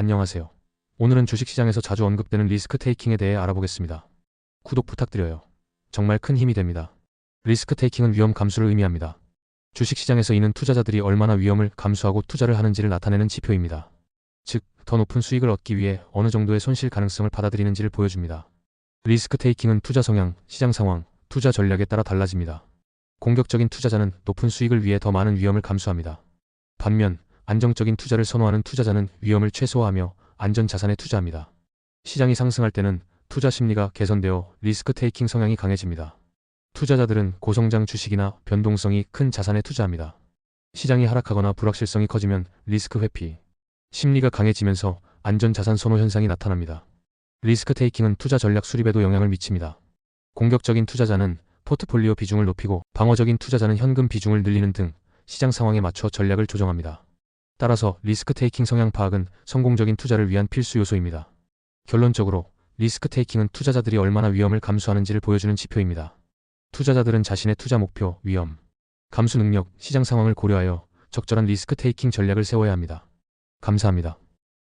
안녕하세요. 오늘은 주식시장에서 자주 언급되는 리스크 테이킹에 대해 알아보겠습니다. 구독 부탁드려요. 정말 큰 힘이 됩니다. 리스크 테이킹은 위험 감수를 의미합니다. 주식시장에서 이는 투자자들이 얼마나 위험을 감수하고 투자를 하는지를 나타내는 지표입니다. 즉, 더 높은 수익을 얻기 위해 어느 정도의 손실 가능성을 받아들이는지를 보여줍니다. 리스크 테이킹은 투자 성향, 시장 상황, 투자 전략에 따라 달라집니다. 공격적인 투자자는 높은 수익을 위해 더 많은 위험을 감수합니다. 반면 안정적인 투자를 선호하는 투자자는 위험을 최소화하며 안전 자산에 투자합니다. 시장이 상승할 때는 투자 심리가 개선되어 리스크 테이킹 성향이 강해집니다. 투자자들은 고성장 주식이나 변동성이 큰 자산에 투자합니다. 시장이 하락하거나 불확실성이 커지면 리스크 회피, 심리가 강해지면서 안전 자산 선호 현상이 나타납니다. 리스크 테이킹은 투자 전략 수립에도 영향을 미칩니다. 공격적인 투자자는 포트폴리오 비중을 높이고 방어적인 투자자는 현금 비중을 늘리는 등 시장 상황에 맞춰 전략을 조정합니다. 따라서 리스크 테이킹 성향 파악은 성공적인 투자를 위한 필수 요소입니다. 결론적으로 리스크 테이킹은 투자자들이 얼마나 위험을 감수하는지를 보여주는 지표입니다. 투자자들은 자신의 투자 목표, 위험, 감수 능력, 시장 상황을 고려하여 적절한 리스크 테이킹 전략을 세워야 합니다. 감사합니다.